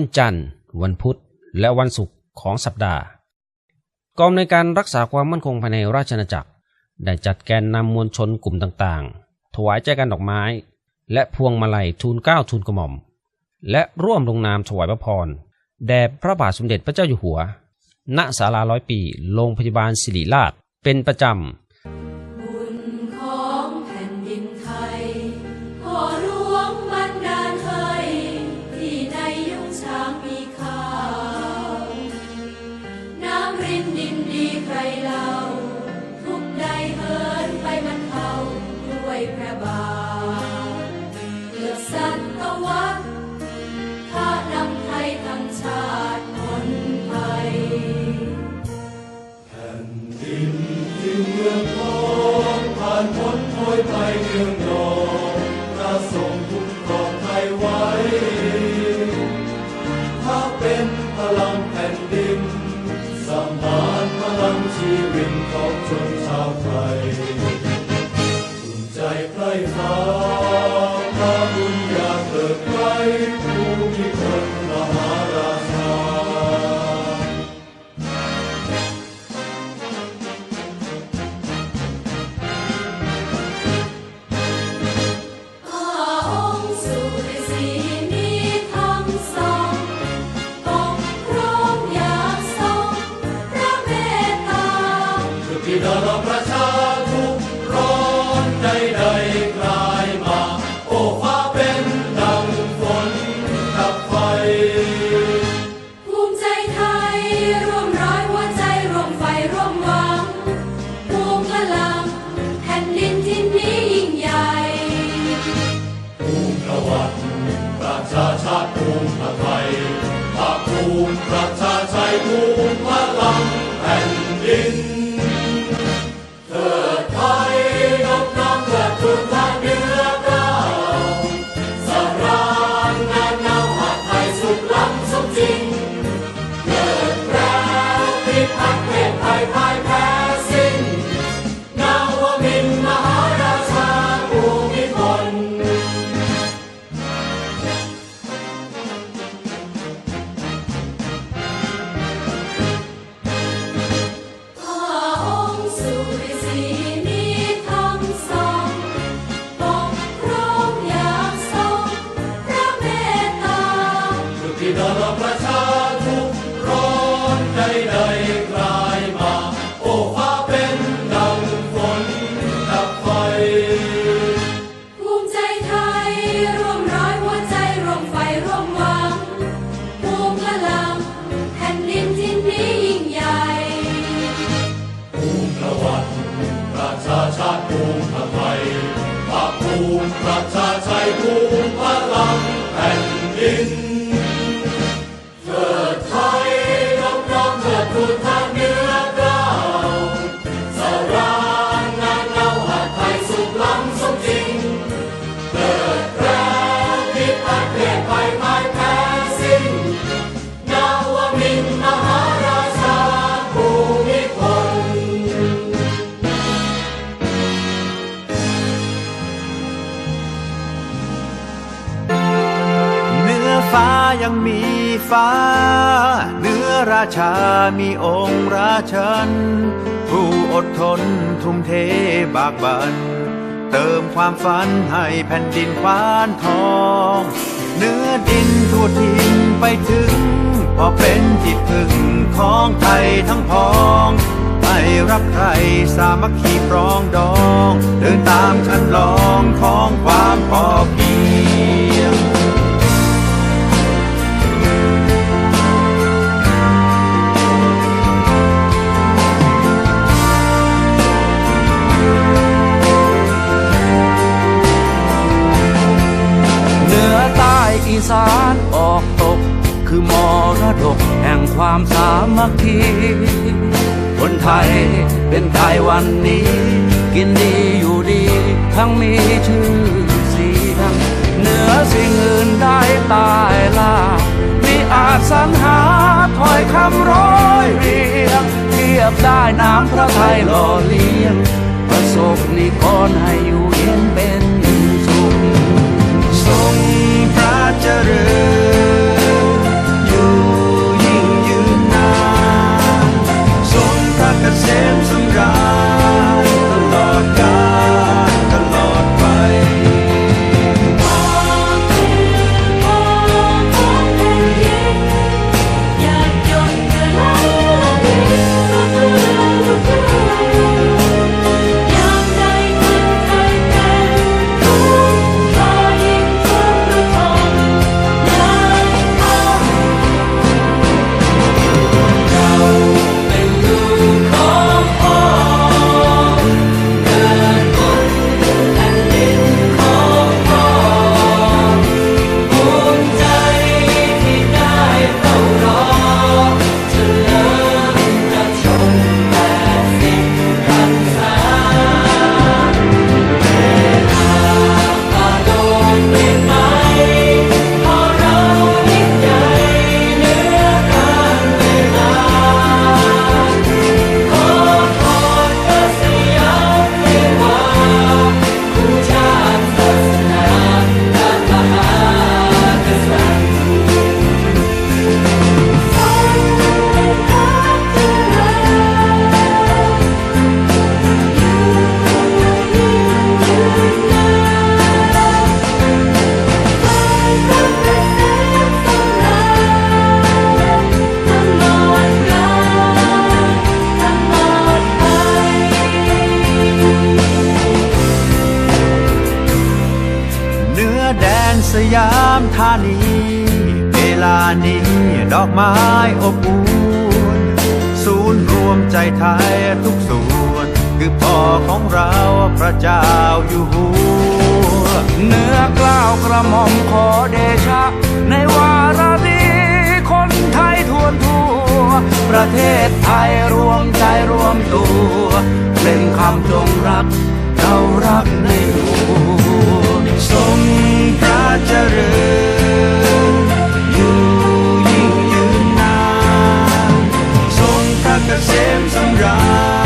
วันจันทร์ วันพุธ และวันศุกร์ของสัปดาห์ กองในการรักษาความมั่นคงภายในราชอาณาจักร ได้จัดแกนนำมวลชนกลุ่มต่างๆ ถวายแจกันดอกไม้ และพวงมาลัยทูลเก้าทูลกระหม่อม และร่วมลงนามถวายพระพรแด่พระบาทสมเด็จพระเจ้าอยู่หัว ณ ศาลาร้อยปี โรงพยาบาลศิริราช เป็นประจำ วยพระบาทเลือกสัตวัตถ้านำไทยทั้งชาติคนไทยแผ่นดินที่เมืองพอผ่านพ้นโอยไปเมืองนองพระทรง the bright. ประชาชัยภูมิพลัง ฟ้า เนื้อราชามีองค์ราชัน ผู้อดทนทุ่มเทบากบัน เติมความฝันให้แผ่นดินควานทอง เนื้อดินทั่วทินไปถึง พอเป็นที่พึ่งของไทยทั้งพองไม่รับใครสามัคคีปรองดอง เดินตามคันลองของความพอเพียานออกตก คือมรดกแห่งความสามัคคีคนไทยเป็นไทยวันนี้ กินดีอยู่ดี ทั้งมีชื่อเสียงเหนือสิ่งอื่นได้ตายล่ามิอาจสรรหาถ้อยคำร้อยเรียงเทียบได้น้ำพระไทยหล่อเลี้ยง ประสบนิกรให้อยู่ ลานี้ดอกไม้อบอุ่นศูนย์รวมใจไทยทุกส่วน คือพ่อของเราพระเจ้าอยู่หัวเนื้อกล้าวกระหม่อมขอเดชะ ในวาระนี้คนไทยทวนทั่ว ประเทศไทยรวมใจรวมตัว เป็นคำจงรักเรารักใน the same sun rise.